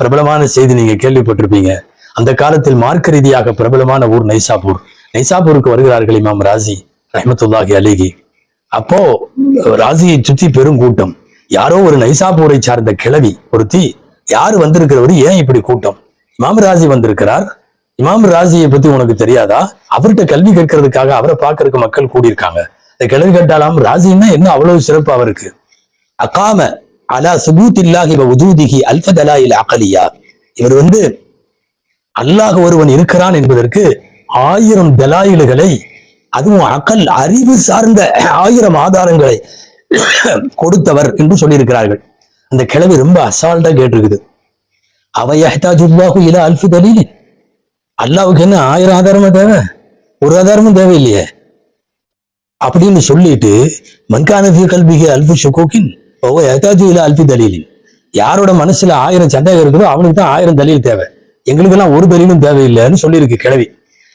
பிரபலமான செய்தி நீங்க கேள்விப்பட்டிருப்பீங்க. அந்த காலத்தில் மார்க்க ரீதியாக பிரபலமான ஊர் நைசாபூர் நைசாபூருக்கு வருகிறார்கள் இமாம் ராசி ரஹமத்துல்லாஹி அலிகி அப்போ ராசியை சுத்தி பெருங்கூட்டம் யாரோ ஒரு நைசாபூரை சார்ந்த கிழவி ஒருத்தி யாரு வந்திருக்கிறவர் ஏன் இப்படி கூட்டம்? இமாம் ராசி வந்திருக்கிறார். இமாம் ராசியை பத்தி உனக்கு தெரியாதா? அவர்கிட்ட கல்வி கேட்கறதுக்காக அவரை பார்க்கறதுக்கு மக்கள் கூடியிருக்காங்க. இந்த கிழவி கேட்டாலாம் ராசின்னா என்ன அவ்வளவு சிறப்பு அவருக்கு? அக்காம அலா சுபூத்தில்லாஹி உதூதிகி உதூதிஹி அல்ஃபதலாயில் அகலியா. இவர் வந்து அல்லாஹ் ஒருவன் இருக்கிறான் என்பதற்கு ஆயிரம் தலாயில்களை அதுவும் அகல் அறிவு சார்ந்த ஆயிரம் ஆதாரங்களை கொடுத்தவர் என்று சொல்லியிருக்கிறார்கள். அந்த கிழவி ரொம்ப அசால்ட்டா கேட்டிருக்குது. அவையஹ்தாஜுல்லாஹு இல அல்ஃபு தலீல். அல்லாவுக்கு என்ன ஆயிரம் ஆதாரமா தேவை? ஒரு ஆதாரமும் தேவையில்லையே. அப்படின்னு சொல்லிட்டு மன்கானஃபி கல்விகி அல்ஃபு ஷுகோக்கின் ஒவ்வொரு எத்தாஜு இல அல்ஃபி யாரோட மனசுல ஆயிரம் சந்தேகம் இருக்குதோ அவனுக்கு தான் ஆயிரம் தலீல் தேவை. எங்களுக்கெல்லாம் ஒரு தலீலும் தேவையில்லைன்னு சொல்லியிருக்கு கிழவி.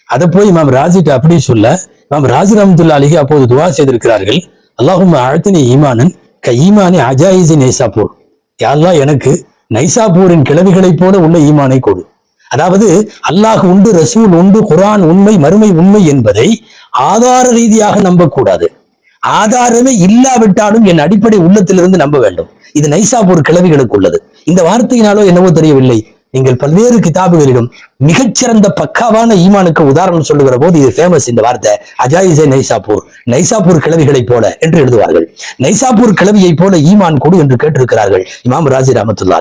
அதை போய் இமாம் ராஜிட்ட அப்படி சொல்ல இமாம் ராஜி ரஹமத்துல்லா அலிஹி அப்போது துவா செய்திருக்கிறார்கள் அல்லாஹும் அழுத்தினி ஈமானன் க ஈமானி அஜாயிசி நைசாப்பூர். யாரெல்லாம் எனக்கு நைசாப்பூரின் கிழவிகளைப் போல உள்ள ஈமானை கொடு. அதாவது அல்லாஹ் உண்டு ரசூல் உண்டு குரான் உண்மை மறுமை உண்மை என்பதை ஆதார ரீதியாக நம்பக்கூடாது. ஆதாரமே இல்லாவிட்டாலும் என் அடிப்படை உள்ளத்திலிருந்து நம்ப வேண்டும். இது நைசாபூர் கிழவிகளுக்கு உள்ளது. இந்த வார்த்தையினாலோ என்னவோ தெரியவில்லை. நீங்கள் பல்வேறு கிதாபுகளிலும் மிகச்சிறந்த பக்காவான ஈமானுக்கு உதாரணம் சொல்லுகிற போது இது ஃபேமஸ் இந்த வார்த்தை. அஜாயிசே நைசாப்பூர் நைசாப்பூர் கிழவிகளைப் போல என்று எழுதுவார்கள். நைசாப்பூர் கிளவியைப் போல ஈமான் கொடு என்று கேட்டிருக்கிறார்கள் இமாம் ராஜி ரஹமத்துல்லா